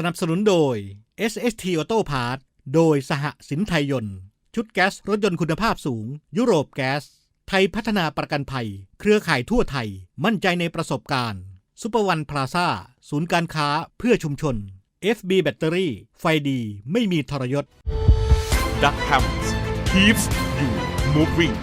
สนับสนุนโดย SST Auto Parts โดยสหสินไทยยนต์ ชุดแก๊สรถยนต์คุณภาพสูง ยุโรปแก๊ส ไทยพัฒนาประกันภัย เครือข่ายทั่วไทย มั่นใจในประสบการณ์ซุปเปอร์วันพลาซ่าศูนย์การค้าเพื่อชุมชน FB แบตเตอรี่ ไฟดีไม่มีทรยศ Duckham's keeps you moving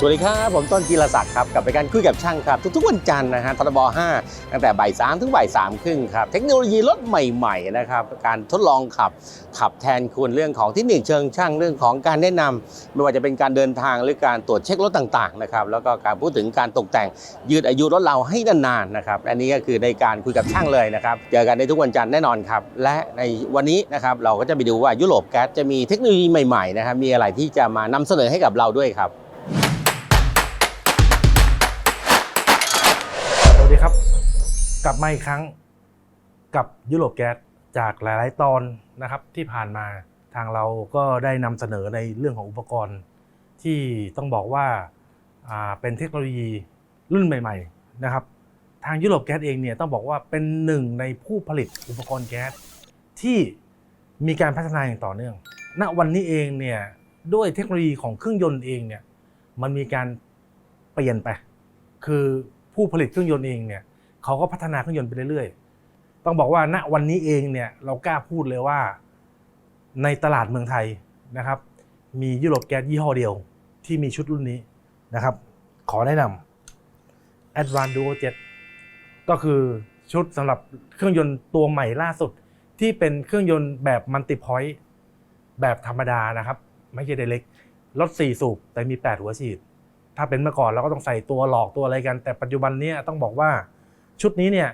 สวัสดีครับ ผมต้นกีรศักดิ์ครับกับรายการคุยกับช่างครับ ทุกๆวันจันทร์นะฮะทรบ5ตั้งแต่บ่ายสามถึงบ่ายสามครึ่งครับ เทคโนโลยีรถใหม่ๆนะครับการทดลองขับขับแทนคุณเรื่องของเทคนิคเชิงช่างเรื่องของการแนะนำไม่ว่าจะเป็นการเดินทางหรือการตรวจเช็ครถต่างๆนะครับแล้วก็การพูดถึงการตกแต่งยืดอายุรถเราให้นานๆนะครับอันนี้ก็คือในการคุยกับช่างเลยนะครับเจอกันในทุกวันจันทร์แน่นอนครับและในวันนี้นะครับเราก็จะไปดูว่ายุโรปแก๊สจะมีเทคโนโลยีใหม่ๆนะครับมีอะไรที่จะมานำเสนอให้กับเราด้วยครับ กลับมาอีกครั้งกับยุโรปแก๊สจากหลาย ๆ ตอนนะครับที่ผ่านมาทางเราก็ได้นำเสนอในเรื่องของอุปกรณ์ ที่ต้องบอกว่าอ่าเป็นเทคโนโลยีรุ่นใหม่ ๆ นะครับ ทางยุโรปแก๊สเองเนี่ยต้องบอกว่าเป็นหนึ่งในผู้ผลิตอุปกรณ์แก๊สที่มีการพัฒนาอย่างต่อเนื่อง ณ วันนี้เองเนี่ยด้วยเทคโนโลยีของเครื่องยนต์เองเนี่ยมันมีการเปลี่ยนไป คือผู้ผลิตเครื่องยนต์เองเนี่ย เขาก็พัฒนาเครื่องยนต์ไปเรื่อยๆ ต้องบอกว่าณวันนี้เองเนี่ยเรากล้าพูดเลยว่าในตลาดเมืองไทยนะครับ มียุโรปแก๊สยี่ห้อเดียวที่มีชุดรุ่นนี้นะครับ ขอแนะนำ Advanced Duo Jet ก็คือชุดสำหรับเครื่องยนต์ตัวใหม่ล่าสุด ที่เป็นเครื่องยนต์แบบมัลติพอยต์แบบธรรมดานะครับ ไม่ใช่เดเล็กรถ4สูบแต่มี 8 หัวฉีด ถ้าเป็นเมื่อก่อนเราก็ต้องใส่ตัวหลอกตัวอะไรกัน แต่ปัจจุบันนี้ต้องบอกว่า ชุดนี้เนี่ย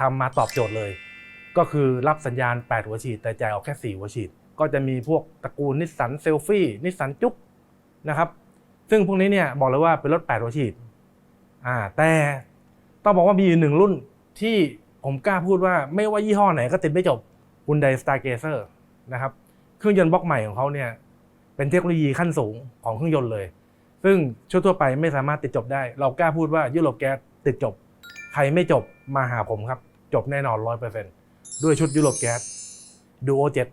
ทำมาตอบโจทย์เลย ก็คือรับสัญญาณ 8 หัวฉีด แต่จ่ายออกแค่ 4 หัวฉีด ก็จะมีพวกตระกูลนิสสันเซลฟี่นิสสันจุ๊กนะครับ ซึ่งพวกนี้เนี่ยบอกเลยว่าเป็นรถ 8 หัวฉีดอ่าแต่ต้องบอกว่ามีอยู่หนึ่งรุ่นที่ผมกล้าพูดว่าไม่ว่ายี่ห้อไหนก็ติดไม่จบ Hyundai Stargazer นะครับเครื่องยนต์บล็อกใหม่ของเขาเนี่ยเป็นเทคโนโลยีขั้นสูงของเครื่องยนต์เลย ซึ่งชุดทั่วไปไม่สามารถติดจบได้ เรากล้าพูดว่ายุโรปแก๊สติดจบ ใครไม่จบมาหาผมครับ จบแน่นอนร้อยเปอร์เซ็นด้วยชุดยุโรปแก๊สดูโอเจ็ด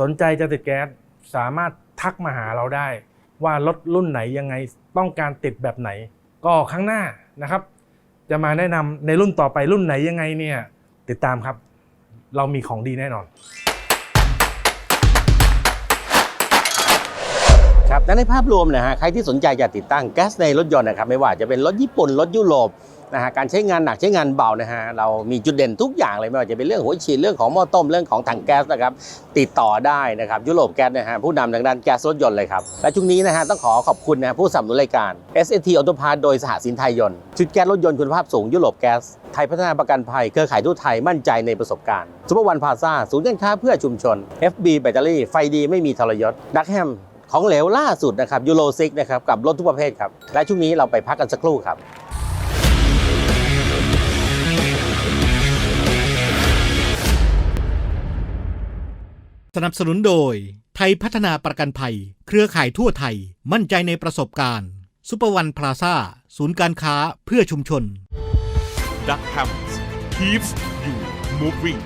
สนใจจะติดแก๊สสามารถทักมาหาเราได้ ว่ารถรุ่นไหนยังไงต้องการติดแบบไหน ก็ครั้งหน้านะครับ จะมาแนะนำในรุ่นต่อไปรุ่นไหนยังไงเนี่ยติดตามครับ เรามีของดีแน่นอน ครับและในภาพรวมนะฮะใครที่สนใจจะติดตั้งแก๊สในรถยนต์นะครับ ไม่ว่าจะเป็นรถญี่ปุ่น รถยุโรป นะฮะการใช้งานหนักใช้งานเบานะฮะเรามีจุดเด่นทุกอย่างเลยไม่ว่าจะเป็นเรื่องหัวฉีดเรื่องของหม้อต้มเรื่องของถังแก๊สนะครับติดต่อได้นะครับยุโรปแก๊สนะฮะผู้นำทางด้านแก๊สรถยนต์เลยครับและช่วงนี้นะฮะต้องขอขอบคุณนะฮะผู้สนับสนุนรายการ SAT Auto Parts โดยสหสินไทยยนต์ชุดแก๊สรถยนต์คุณภาพสูงยุโรปแก๊สไทยพัฒนาประกันภัยเครือข่ายทั่วไทยมั่นใจในประสบการณ์ซุปเปอร์วันพาซ่าศูนย์การค้าเพื่อชุมชน FB แบตเตอรี่ไฟดีไม่มีทรยศดักแฮมของเหลวล่าสุดนะครับยูโรซิกนะครับกับรถทุกประเภทครับและช่วงนี้เราไปพักกันสักครู่ครับ สนับสนุนโดย ไทยพัฒนาประกันภัย เครือข่ายทั่วไทย มั่นใจในประสบการณ์ซุปเปอร์วันพลาซ่าศูนย์การค้าเพื่อชุมชน Duck Hamps keeps you moving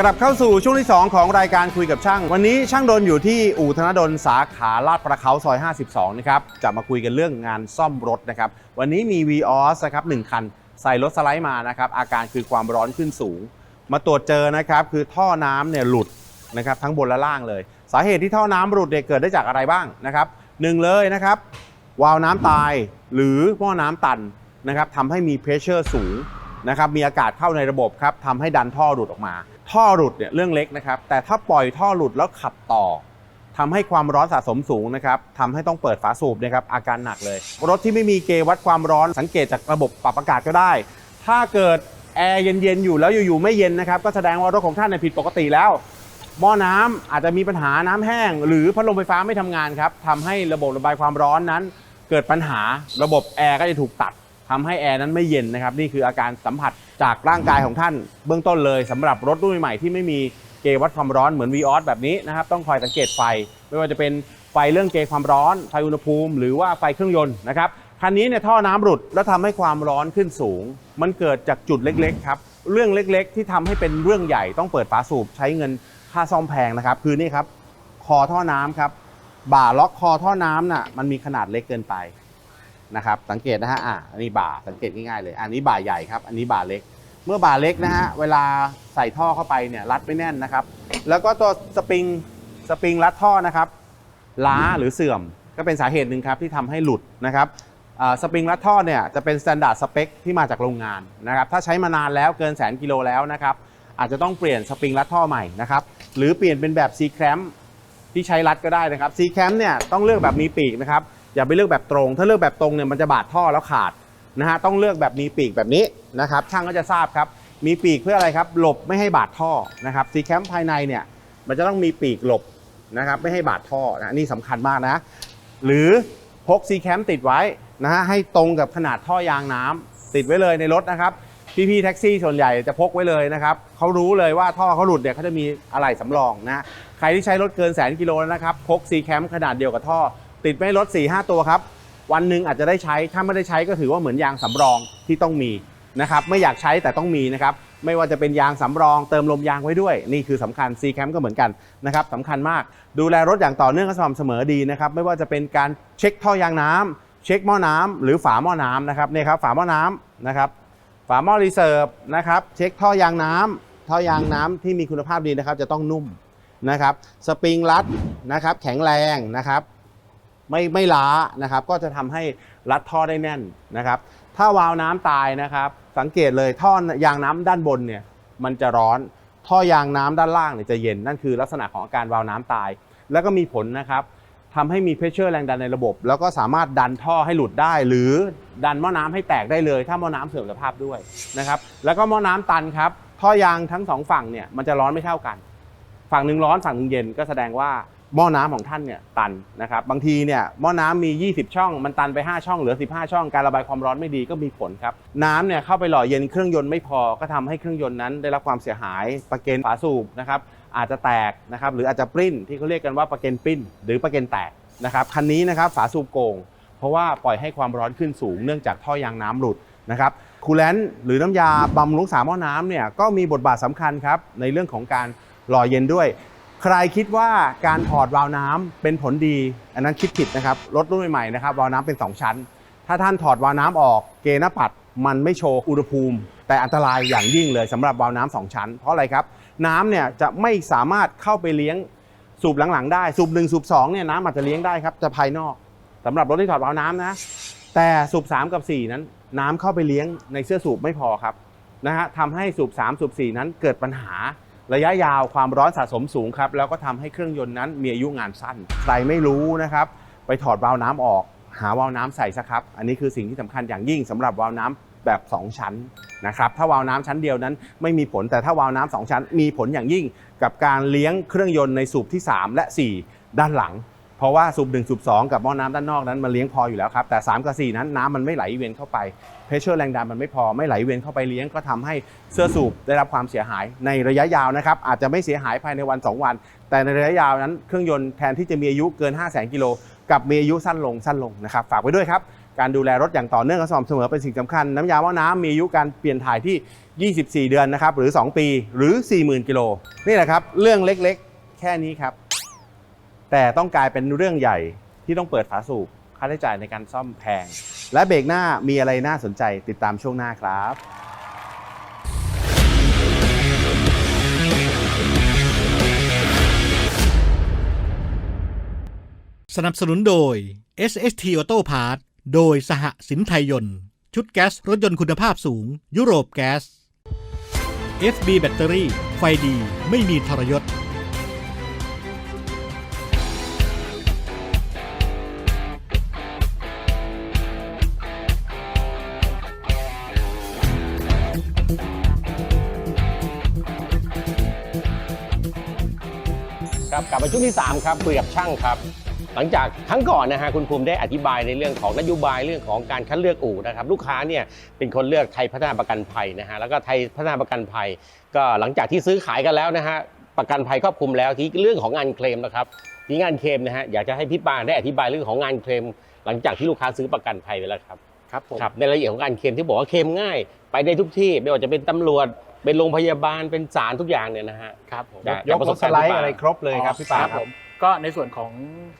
กลับเข้าสู่ช่วงที่ 2 ของรายการคุยกับช่าง วันนี้ช่างดนอยู่ที่อู่ธนดลสาขาลาดประเขาซอย 52 นะครับ จะมาคุยกันเรื่องงานซ่อมรถนะครับ วันนี้มี v ีออสนะครับหนึ่งคัน ใส่รถสไลด์มานะครับ อาการคือความร้อนขึ้นสูง มาตรวจเจอนะครับ คือท่อน้ำเนี่ยหลุดนะครับทั้งบนและล่างเลย สาเหตุที่ท่อน้ำหลุดเนี่ยเกิดได้จากอะไรบ้างนะครับหนึ่งเลยนะครับวาล์วน้ำตายหรือหม้อน้ำตันนะครับทำให้มีเพรสเชอร์สูงนะครับมีอากาศเข้าในระบบครับทำให้ดันท่อหลุดออกมา ท่อหลุดเนี่ยเรื่องเล็กนะครับ แต่ถ้าปล่อยท่อหลุดแล้วขับต่อทำให้ความร้อนสะสมสูงนะครับทำให้ต้องเปิดฝาสูบนะครับอาการหนักเลย รถที่ไม่มีเกวัดความร้อนสังเกตจากระบบปรับอากาศก็ได้ ถ้าเกิดแอร์เย็นๆอยู่แล้วอยู่ๆไม่เย็นนะครับก็แสดงว่ารถของท่านเนี่ยผิดปกติแล้วหม้อน้ำอาจจะมีปัญหาน้ำแห้ง หรือพัดลมไฟฟ้าไม่ทำงานครับทำให้ระบบระบายความร้อนนั้น เกิดปัญหาระบบแอร์ก็จะถูกตัด ทำให้แอร์นั้นไม่เย็นนะครับนี่คืออาการสัมผัสจากร่างกายของท่านเบื้องต้นเลยสำหรับรถรุ่นใหม่ที่ไม่มีเกวัดความร้อนเหมือน v ีออสแบบนี้นะครับต้องคอยสังเกตไฟ ไม่ว่าจะเป็นไฟเรื่องเกความร้อนไฟอุณหภูมิ หรือว่าไฟเครื่องยนต์นะครับคันนี้เนี่ยท่อน้ำหลุดแล้วทำให้ความร้อนขึ้นสูง มันเกิดจากจุดเล็กๆครับเรื่องเล็กๆ ที่ทำให้เป็นเรื่องใหญ่ต้องเปิดฝาสูบใช้เงินค่าซ่อมแพงนะครับ คือนี่ครับ คอท่อน้ำครับ บ่าล็อกคอท่อน้ำน่ะมันมีขนาดเล็กเกินไป นะครับ สังเกตนะฮะอะอันนี้บ่าสังเกตง่ายๆเลย อันนี้บ่าใหญ่ครับ อันนี้บ่าเล็ก เมื่อบ่าเล็กนะฮะเวลาใส่ท่อเข้าไปเนี่ยรัดไม่แน่นนะครับ แล้วก็ตัวสปริงสปริงรัดท่อนะครับล้าหรือเสื่อมก็เป็นสาเหตุหนึ่งครับที่ทำให้หลุดนะครับสปริงรัดท่อเนี่ยจะเป็น s t ต n d า r d สเปคที่มาจากโรงงานนะครับถ้าใช้มานานแล้วเกินแสนกิโลแล้วนะครับอาจจะต้องเปลี่ยนสปริงรัดท่อใหม่นะครับหรือเปลี่ยนเป็นแบบ C clamp ที่ใช้รัดก็ได้นะครับ C clamp เนี่ยต้องเลือกแบบมีปีกนะครับ อย่าไปเลือกแบบตรง ถ้าเลือกแบบตรงเนี่ยมันจะบาดท่อแล้วขาดนะฮะต้องเลือกแบบมีปีกแบบนี้นะครับช่างก็จะทราบครับมีปีกเพื่ออะไรครับหลบไม่ให้บาดท่อนะครับ C clamp ภายในเนี่ยมันจะต้องมีปีกหลบนะครับไม่ให้บาดท่อนะนี่สำคัญมากนะ หรือพก C cam ติดไว้นะฮะให้ตรงกับขนาดท่อยางน้ำติดไว้เลยในรถนะครับพี่ๆแท็กซี่ส่วนใหญ่จะพกไว้เลยนะครับเขารู้เลยว่าท่อเขาหลุดเนี่ยเขาจะมีอะไรสำรองนะใครที่ใช้รถเกินแสนกิโลนะครับพก C cam ขนาดเดียวกับท่อ ติดไว้รถ4-5ตัวครับ วันหนึ่งอาจจะได้ใช้ถ้าไม่ได้ใช้ก็ถือว่าเหมือนยางสำรองที่ต้องมีนะครับไม่อยากใช้แต่ต้องมีนะครับไม่ว่าจะเป็นยางสำรองเติมลมยางไว้ด้วย นี่คือสำคัญ C cam ก็เหมือนกันนะครับสำคัญมากดูแลรถอย่างต่อเนื่องและสม่ำเสมอดีนะครับไม่ว่าจะเป็นการเช็คท่อยางน้ำเช็คหม้อน้ำหรือฝาหม้อน้ำนะครับเนี่ยครับฝาหม้อน้ำนะครับฝาหม้อรีเซิร์ฟนะครับเช็คท่อยางน้ำท่อยางน้ำที่มีคุณภาพดีนะครับจะต้องนุ่มนะครับสปริงรัดนะครับแข็งแรงนะครับ ไม่ไม่ล้านะครับ ก็จะทำให้รัดท่อได้แน่นนะครับ ถ้าวาล์วน้ำตายนะครับ สังเกตเลยท่อยางน้ำด้านบนเนี่ยมันจะร้อน ท่อยางน้ำด้านล่างเนี่ยจะเย็นนั่นคือลักษณะของอาการวาล์วน้ำตาย แล้วก็มีผลนะครับทำให้มีเพชเชอร์แรงดันในระบบ แล้วก็สามารถดันท่อให้หลุดได้ หรือดันหม้อน้ำให้แตกได้เลย ถ้าหม้อน้ำเสื่อมสภาพด้วยนะครับแล้วก็หม้อน้ำตันครับท่อยางทั้งสองฝั่งเนี่ยมันจะร้อนไม่เท่ากัน ฝั่งหนึ่งร้อนฝั่งหนึ่งเย็นก็แสดงว่า หม้อน้ำของท่านเนี่ยตันนะครับบางทีเนี่ยหม้อน้ำมี 20 ช่อง มันตันไป 5 ช่องเหลือ 15 ช่องการระบายความร้อนไม่ดีก็มีผลครับน้ำเนี่ยเข้าไปหล่อเย็นเครื่องยนต์ไม่พอก็ทำให้เครื่องยนต์นั้น ได้รับความเสียหายประเกนฝาสูบนะครับอาจจะแตกนะครับหรืออาจจะปริ้นที่เขาเรียกกันว่าประเกนปริ้น หรือประเกนแตกนะครับคันนี้นะครับฝาสูบโกง เพราะว่าปล่อยให้ความร้อนขึ้นสูงเนื่องจากท่อยางน้ำหลุดนะครับคูลแลนต์หรือน้ำยาบำรุงสาหม้อน้ำเนี่ยก็มีบทบาทสำคัญครับในเรื่องของการหล่อเย็นด้วย ใครคิดว่าการถอดวาล์วน้ำเป็นผลดี อันนั้นคิดผิดนะครับรถรุ่นใหม่ๆนะครับวาล์วน้ำเป็น 2 ชั้น ถ้าท่านถอดวาล์วน้ำออกเกณฑ์หน้าปัดมันไม่โชว์อุณหภูมิ แต่อันตรายอย่างยิ่งเลยสำหรับวาล์วน้ำสองชั้น เพราะอะไรครับน้ำเนี่ยจะไม่สามารถเข้าไปเลี้ยงสูบหลังๆได้สูบ1สูบ2เนี่ยน้ำอาจจะเลี้ยงได้ครับจะภายนอกสำหรับรถที่ถอดวาล์วน้ำนะ แต่สูบ3กับ 4 นั้น น้ำเข้าไปเลี้ยงในเสื้อสูบไม่พอครับนะฮะทำให้สูบ3สูบ4นั้นเกิดปัญหา ระยะยาวความร้อนสะสมสูงครับ แล้วก็ทำให้เครื่องยนต์นั้นมีอายุงานสั้น ใครไม่รู้นะครับ ไปถอดวาล์วน้ำออก หาวาล์วน้ำใส่ซะครับ อันนี้คือสิ่งที่สำคัญอย่างยิ่งสำหรับวาล์วน้ำแบบ 2 ชั้นนะครับถ้าวาล์วน้ำชั้นเดียวนั้นไม่มีผลแต่ถ้าวาล์วน้ำสองชั้น มีผลอย่างยิ่งกับการเลี้ยงเครื่องยนต์ในสูบที่ 3 และ 4 ด้านหลัง เพราะว่าสูบ1สูบ2กับหม้อน้ำด้านนอกนั้นมันเลี้ยงพออยู่แล้วครับแต่ 3 กับ 4 นั้นน้ำมันไม่ไหลเวียนเข้าไปเพชเชอร์แรงดันมันไม่พอไม่ไหลเวียนเข้าไปเลี้ยงก็ทำให้เสื้อสูบได้รับความเสียหายในระยะยาวนะครับอาจจะไม่เสียหายภายในวัน 2 วัน แต่ในระยะยาวนั้นเครื่องยนต์แทนที่จะมีอายุเกิน 5 0 0 0 0 0กิโลกับมีอายุสั้นลงสั้นลงนะครับฝากไว้ด้วยครับการดูแลรถอย่างต่อเนื่องและสม่ำเสมอเป็นสิ่งสำคัญ น้ำยาหม้อน้ำมีอายุการเปลี่ยนถ่ายที่ 24 เดือนนะครับหรือ 2 ปีหรือ 40,000 กิโลนี่แหละครับเรื่องเล็กๆ แค่นี้ครับ แต่ต้องกลายเป็นเรื่องใหญ่ที่ต้องเปิดฝาสูบค่าใช้จ่ายในการซ่อมแพง และเบรกหน้ามีอะไรน่าสนใจติดตามช่วงหน้าครับสนับสนุนโดย SST Auto Parts โดยสหสินไทยยนต์ ชุดแก๊สรถยนต์คุณภาพสูง ยุโรปแก๊ส FB แบตเตอรี่ ไฟดีไม่มีทรยศ กลับมาช่วงที่ 3 ครับคุยกับช่างครับ หลังจากครั้งก่อนนะฮะคุณภูมิได้อธิบายในเรื่องของนโยบายเรื่องของการคัดเลือกอู่นะครับลูกค้าเนี่ยเป็นคนเลือกไทยพัฒนาประกันภัยนะฮะแล้วก็ไทยพัฒนาประกันภัย ก็หลังจากที่ซื้อขายกันแล้วนะฮะประกันภัยครอบคลุมแล้วที่เรื่องของงานเคลมนะครับที่งานเคลมนะฮะอยากจะให้พี่ปานได้อธิบายเรื่องของงานเคลม หลังจากที่ลูกค้าซื้อประกันภัยไปแล้วครับครับผม ครับในรายละเอียดของการเคลมที่บอกว่าเคลมง่าย ไปได้ทุกที่ไม่ว่าจะเป็นตำรวจ เป็นโรงพยาบาลเป็นศาลทุกอย่างเนี่ยนะฮะ ครับผมได้ยกรถสไลด์อะไรครบเลยครับพี่ปาคครัรับบผมก็ในส่วนของ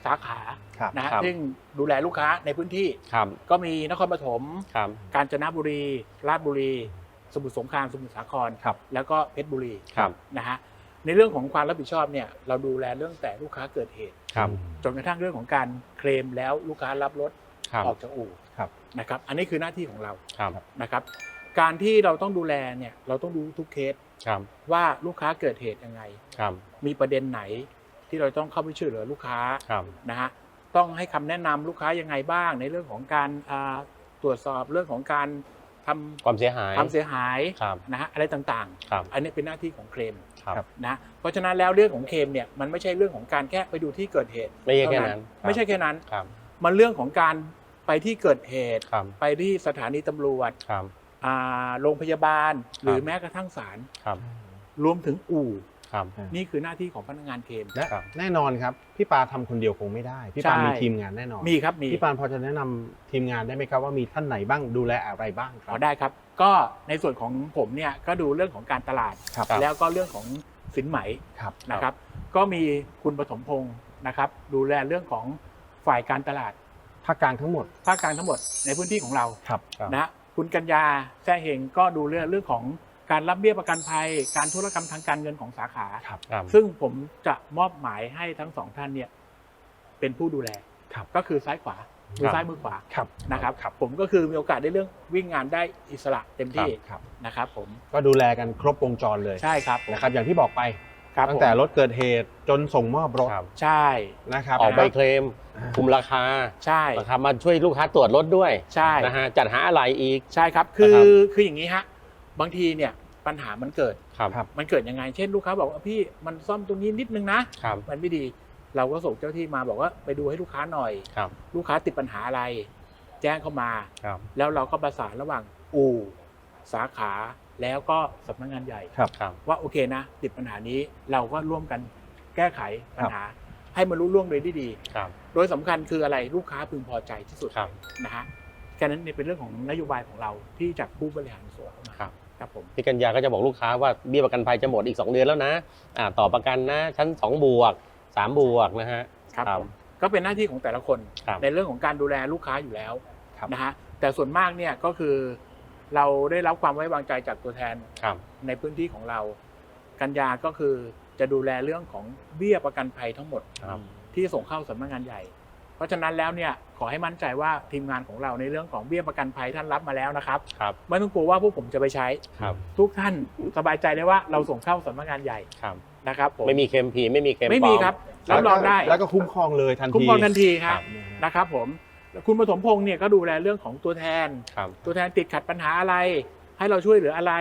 สาขาครับนะฮะครับ ซึ่งดูแลลูกค้าในพื้นที่ครับก็มีนครปฐม ครับ กาญจนบุรี ราชบุรี สมุทรสงคราม สมุทรสาคร ครับ แล้วก็เพชรบุรีครับ นะฮะ ในเรื่องของความรับผิดชอบเนี่ย เราดูแลเรื่องแต่ลูกค้าเกิดเหตุ ครับ จนกระทั่งเรื่องของการเคลมแล้วลูกค้ารับรถครับ ออกจากอู่ครับ นะครับ อันนี้คือหน้าที่ของเรา ครับ นะครับ การที่เราต้องดูแลเนี่ยเราต้องดูทุกเคสครับว่าลูกค้าเกิดเหตุยังไง ครับ มีประเด็นไหนที่เราต้องเข้าไปช่วยเหลือลูกค้าครับ นะฮะต้องให้คำแนะนำลูกค้ายังไงบ้าง ในเรื่องของการอ่าตรวจสอบเรื่องของการทำความเสียหายความเสียหายครับ นะฮะอะไรต่างครับ ๆ อันนี้เป็นหน้าที่ของเคลมครับ นะเพราะฉะนั้นแล้วเรื่องของเคลมเนี่ยมันไม่ใช่เรื่องของการแค่ไปดูที่เกิดเหตุไม่ใช่แค่เท่านั้นไม่ใช่แค่นั้น ครับ มันเรื่องของการไปที่เกิดเหตุ ครับ ไปที่สถานีตำรวจ ครับ อ่าโรงพยาบาลหรือครับแม้กระทั่งศาลครับรวมถึงอู่ ครับ นี่คือหน้าที่ของพนักงานเคลม และครับ แน่นอนครับ พี่ปาทำคนเดียวคงไม่ได้ พี่ปาใช่ มีทีมงานแน่นอนมีครับมี พี่ปานพอจะแนะนำทีมงานได้ไหมครับว่ามีท่านไหนบ้างดูแลอะไรบ้างครัอ๋บ อได้ครับ ก็ในส่วนของผมเนี่ยก็ดูเรื่องของการตลาด ครับแล้วก็เรื่องของสินไหมครับ นะครับ ก็มีคุณปฐมพงศ์นะครับ ดูแลเรื่องของฝ่ายการตลาดภาคกลางทั้งหมด ภาคกลางทั้งหมดในพื้นที่ของเราครับนะ คุณกัญญาแซ่เฮงก็ดูเรื่องเรื่องของการรับเบี้ยประกันภัย การธุรกรรมทางการเงินของสาขา ครับครับ ซึ่งผมจะมอบหมายให้ทั้งสองท่านเนี่ยเป็นผู้ดูแล ครับก็คือซ้ายขวามือซ้ายมือขวาครับนะครับ ผมก็คือมีโอกาสได้เรื่องวิ่งงานได้อิสระเต็มที่ครับ นะครับ ผมก็ดูแลกันครบวงจรเลยใช่ครับผม นะครับอย่างที่บอกไป ครับตั้ผงมแต่รถเกิดเหตุจนส่งมอบรถครับใช่ นะครับออกใบเคลมอ่าคุมราคาใช่ นะครับมาช่วยลูกค้าตรวจรถด้วยใช่ นะฮะจัดหาอะไรอีก ใช่ครับ คือ นะครับ คืออย่างนี้ฮะ บางทีเนี่ยปัญหามันเกิด ครับครับมันเกิดยังไง เช่นลูกค้าบอกว่าพี่มันซ่อมตรงนี้นิดนึงนะ ครับมันไม่ดี เราก็ส่งเจ้าที่มาบอกว่าไปดูให้ลูกค้าหน่อย ครับลูกค้าติดปัญหาอะไร แจ้งเข้ามา ครับแล้วเราก็ประสานระหว่างอู่ สาขาแล้วก็สำนักงานใหญ่ ครับ ครับ ว่าโอเคนะ ติดปัญหานี้เราก็ร่วมกันแก้ไขปัญหา ให้มันรู้ล่วงโดยที่ดี ครับ โดยสำคัญคืออะไรลูกค้าพึงพอใจที่สุดครับ นะฮะแค่นั้นเนี่ยเป็นเรื่องของนโยบายของเราที่จากผู้บริหารส่วนเข้ามาครับ ครับผมพี่กัญญาก็จะบอกลูกค้าว่าเบี้ยประกันภัยจะหมดอีก 2 เดือนแล้วนะอ่าต่อประกันนะ ชั้น 2 บวก 3 บวกนะฮะ ครับครับผมก็เป็นหน้าที่ของแต่ละคน ครับ ในเรื่องของการดูแลลูกค้าอยู่แล้วครับ นะฮะแต่ส่วนมากเนี่ยก็คือ เราได้รับความไว้วางใจจากตัวแทนครับ ในพื้นที่ของเรา กัญญาก็คือจะดูแลเรื่องของเบี้ยประกันภัยทั้งหมดครับ ที่ส่งเข้าสำนักงานใหญ่ เพราะฉะนั้นแล้วเนี่ยขอให้มั่นใจว่าทีมงานของเราในเรื่องของเบี้ยประกันภัยท่านรับมาแล้วนะครับครับไม่ต้องกลัวว่าพวกผมจะไปใช้ ครับ ทุกท่านสบายใจได้ว่าเราส่งเข้าสำนักงานใหญ่ครับ นะครับผมไม่มีเคมพีไม่มีเคมไม่ปลมีอครับรับรองได้แล้วก็คุ้มครองเลยทันที คุ้มครองทันทีคครัรับบนะครับผมแล้ว คุณปฐมพงศ์เนี่ยก็ดูแลเรื่องของตัวแทน ครับตัวแทนติดขัดปัญหาอะไร ให้เราช่วยเหลืออะไร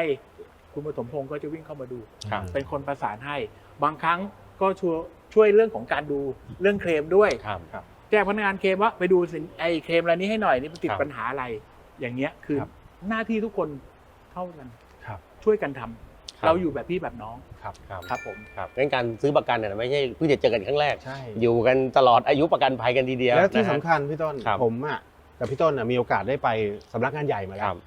คุณปฐมพงศ์ก็จะวิ่งเข้ามาดู ครับ เป็นคนประสานให้ บางครั้งก็ช่วยช่วยเรื่องของการดูเรื่องเคลมด้วย ครับแจ้งพนักงานเคลมว่าไปดูสินไอ้เคลมอะไรนี้ให้หน่อยนี่มันติดครับปัญหาอะไร อย่างเงี้ยคือครับหน้าที่ทุกคนเท่ากันครับ ช่วยกันทำ ครับ เราอยู่แบบพี่แบบน้องครับครับครับผม ครับงั้นการซื้อประกันเนี่ยไม่ใช่เพิ่งจะเจอกันครั้งแรก ใช่ อยู่กันตลอดอายุประกันภัยกันทีเดียวแล้วที่นะฮะ สำคัญพี่ต้นครับ ผมอะกับพี่ต้นอะมีโอกาสได้ไปสำนักงานใหญ่มาคแล้รัวบ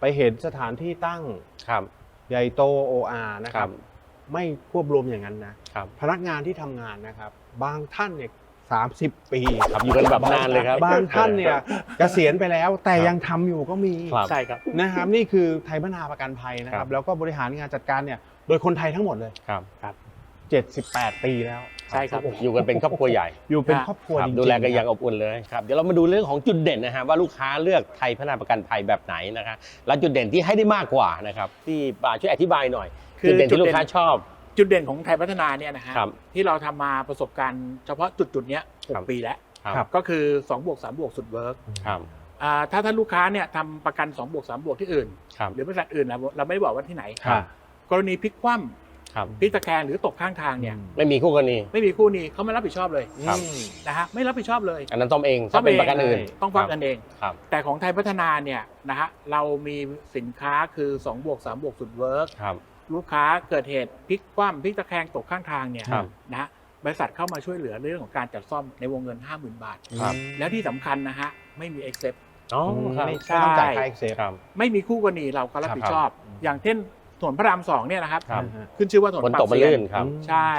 ไปเห็นสถานที่ตั้งครับใหญ่โตโออานะคครัรับ บไม่ควบรวมอย่างนั้นนะ ครับ พนักงานที่ทำงานนะครับ บางท่านเนี่ย สามสิบปีครับอยู่กันแบบนานเลยครับ บางท่านเนี่ยเกษียณไปแล้วแต่ยังทำอยู่ก็มีครับ ใช่ครับ นะครับนี่คือไทยพัฒนาประกันภัยนะคครัรับ บแล้วก็บริหารงานจัดการเนี่ยโดยคนไทยทั้งหมดเลย ครับ78 ปีแล้วใช่ครับ อยู่กันเป็นครอบครัวใหญ่อยู่เป็นครับครอบครัวครับจริงๆดูแลกันอย่างคอรับบอุ่นเลยครับเดี๋ยวเรามาดูเรื่องของจุดเด่นนะฮะว่าลูกค้าเลือกไทยพัฒนาประกันภัยแบบไหนนะครับและจุดเด่นที่ให้ได้มากกว่านะครับที่ป่าช่วยอธิบายหน่อยคือจุดเด่นที่ลูกค้าจุดเด่นชอบ จุดเด่นของไทยพัฒนาเนี่ยนะฮะครับที่เราทำมาประสบการณ์เฉพาะจุดจุดๆเนี้ยหครักบ ปีแล้วครับ ก็คือ2บวก3บวกสุดเวิร์กครับอ่าถ้าท่านลูกค้าเนี่ยทำประกัน2บวก3บวกที่อื่น ครับหรือบริษัทอื่นเราเราไม่ได้บอกว่าที่ไหน ครับ กรณีพลิกคว่ครับพลิกตะแคงหรือตกข้างทางเนี่ย ไม่มีคู่กรณี ไม่มีคู่นี้เขาไม่รับผิดชอบเลยครับ นะฮะไม่รับผิดชอบเลยอันนั้นซ่อมเองถ้าเป็นประกันอื่นต้องฟังกันเอง ครับ แต่ของไทยพัฒนาเนี่ยนะฮะเรามีสินค้าคือ2บวก3บวกสุดเวิร์กครับ ลูกค้าเกิดเหตุพลิกคว่ำพลิกตะแคงตกข้างทางเนี่ยครับ นะฮะบริษัทเข้ามาช่วยเหลือเรื่องของการจัดซ่อมในวงเงิน 50,000 บาท ครับ แล้วที่สำคัญนะฮะไม่มี accept อ๋อครับไม่ไม่ต้องจ่ายค่าเอ็กเซฟครับ ไม่มีคู่กรณีเราก็รับผิดชอบอย่างเช่นถนนพระรามสองเนี่ยนะครับ ครับ ขึ้นชื่อว่าถนนฝนปาตกมันเซียลื่นครับ ใช่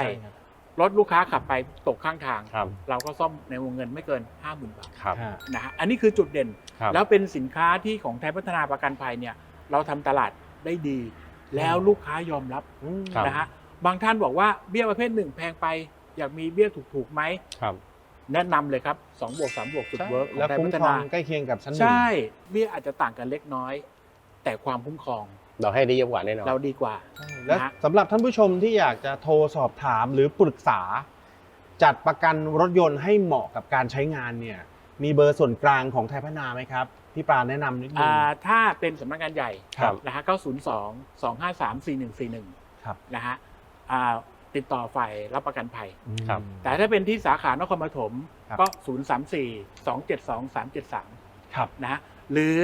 รถลูกค้าขับไปตกข้างทาง ครับ เราก็ซ่อมในวงเงินไม่เกิน 50,000 บาทครับนะฮะอันนี้คือจุดเด่น ครับ แล้วเป็นสินค้าที่ของไทยพัฒนาประกันภัยเนี่ยเราทำตลาดได้ดี แล้วลูกค้ายอมรับครับ นะฮะบางท่านบอกว่าเบี้ยประเภทหนึ่งแพงไป อยากมีเบี้ยถูกๆไหมครับแนะนำเลยครับ2บวก3บวกสุดเวิร์กของแล้วไทยคุ้มพัฒครอนางใกล้เคียงกับชั้นหนึ่งใช่เบี้ยอาจจะต่างกันเล็กน้อย แต่ความคุ้มครองเราให้ได้เยอะกว่าแน่นอน เราดีกว่า และนะฮะสำหรับท่านผู้ชมที่อยากจะโทรสอบถามหรือปรึกษา จัดประกันรถยนต์ให้เหมาะกับการใช้งานเนี่ยมีเบอร์ส่วนกลางของไทยพัฒนาไหมครับ พี่ปราณแนะนำนิดนึง อ่าถ้าเป็นสำนักงานใหญ่ครับนะฮะ902 253 4141ครับ นะฮะอ่าติดต่อฝ่ายรับประกันภัยครับ แต่ถ้าเป็นที่สาขานครปฐมครับ ก็ 034 272 373ครับ นะฮะหรือ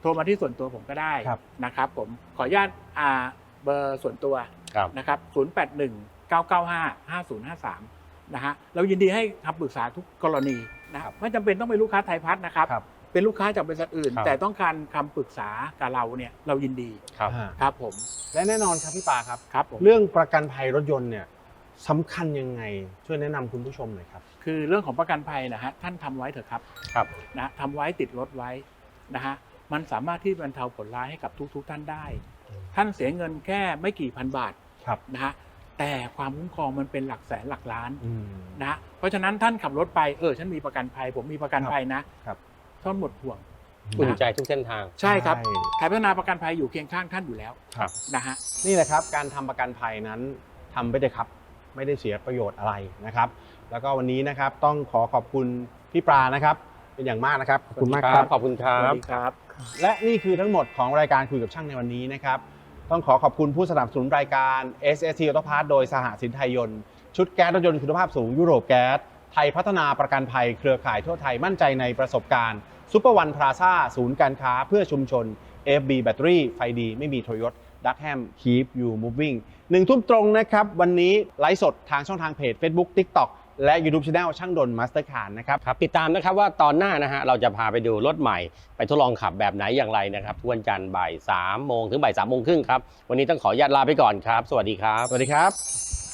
โทรมาที่ส่วนตัวผมก็ได้ครับ นะครับผมขออนุญาตอ่าเบอร์ส่วนตัวครับ นะครับ 081 995 5053นะฮะเรายินดีให้คำปรึกษาทุกกรณีนะครับไม่จำเป็นต้องเป็นลูกค้าไทยพัฒน์นะครับ ครับ เป็นลูกค้าจากบริษัทอื่น ครับ แต่ต้องการคำปรึกษากับเราเนี่ยเรายินดีครับ อ่าครับผมและแน่นอนครับพี่ปาครับ ครับผม เรื่องประกันภัยรถยนต์เนี่ยสำคัญยังไงช่วยแนะนำคุณผู้ชมหน่อยครับ คือเรื่องของประกันภัยนะฮะท่านทำไว้เถอะครับครับ นะทำไว้ติดรถไว้นะฮะมันสามารถที่บรรเทาผลร้ายให้กับทุกๆท่านได้ท่านเสียเงินแค่ไม่กี่พันบาทครับนะฮะแต่ความคุ้มครองมันเป็นหลักแสนหลักล้านอืม นะฮะเพราะฉะนั้นท่านขับรถไปเออฉันมีประกันภัย ผมมีประกันภัยนะครับ ท่านหมดห่วง อุ่นใจทุกเส้นทาง ใช่ครับใช่ไทยพัฒนาประกันภัยอยู่เคียงข้างท่านอยู่แล้วครับนะฮะนี่แหละครับ การทำประกันภัยนั้นทำไปเลยครับ ไม่ได้เสียประโยชน์อะไรนะครับ แล้วก็วันนี้นะครับต้องขอขอบคุณพี่ปลานะครับเป็นอย่างมากนะครับขอบคุณมากครับขอบคุณครัสวับสดีครับ และนี่คือทั้งหมดของรายการคุยกับช่างในวันนี้นะครับต้องขอขอบคุณผู้สนับสนุนรายการ SST Auto Parts โดยสหสินไทยยนต์ชุดแก๊สรถยนต์คุณภาพสูงยุโรปแก๊สไทยพัฒนาประกันภัยเครือข่ายทั่วไทยมั่นใจในประสบการณ์ ซูเปอร์วันพลาซ่าศูนย์การค้าเพื่อชุมชน FB แบตเตอรี่ไฟดี ไม่มีทรยศดักแฮม Keep You Moving หนึ่งทุ่มตรงนะครับ วันนี้ไลฟ์สดทางช่องทางเพจ Facebook TikTok และ YouTube Channel ช่างดนมาสเตอร์คาร์นะครับครับ ติดตามนะครับว่าตอนหน้านะฮะเราจะพาไปดูรถใหม่ ไปทดลองขับแบบไหนอย่างไรนะครับทุกวันจันทร์บ่าย3โมงถึงบ่าย3โมงครึ่งครับ วันนี้ต้องขออนุญาตลาไปก่อนครับ สวัสดีครับ สวัสดีครับ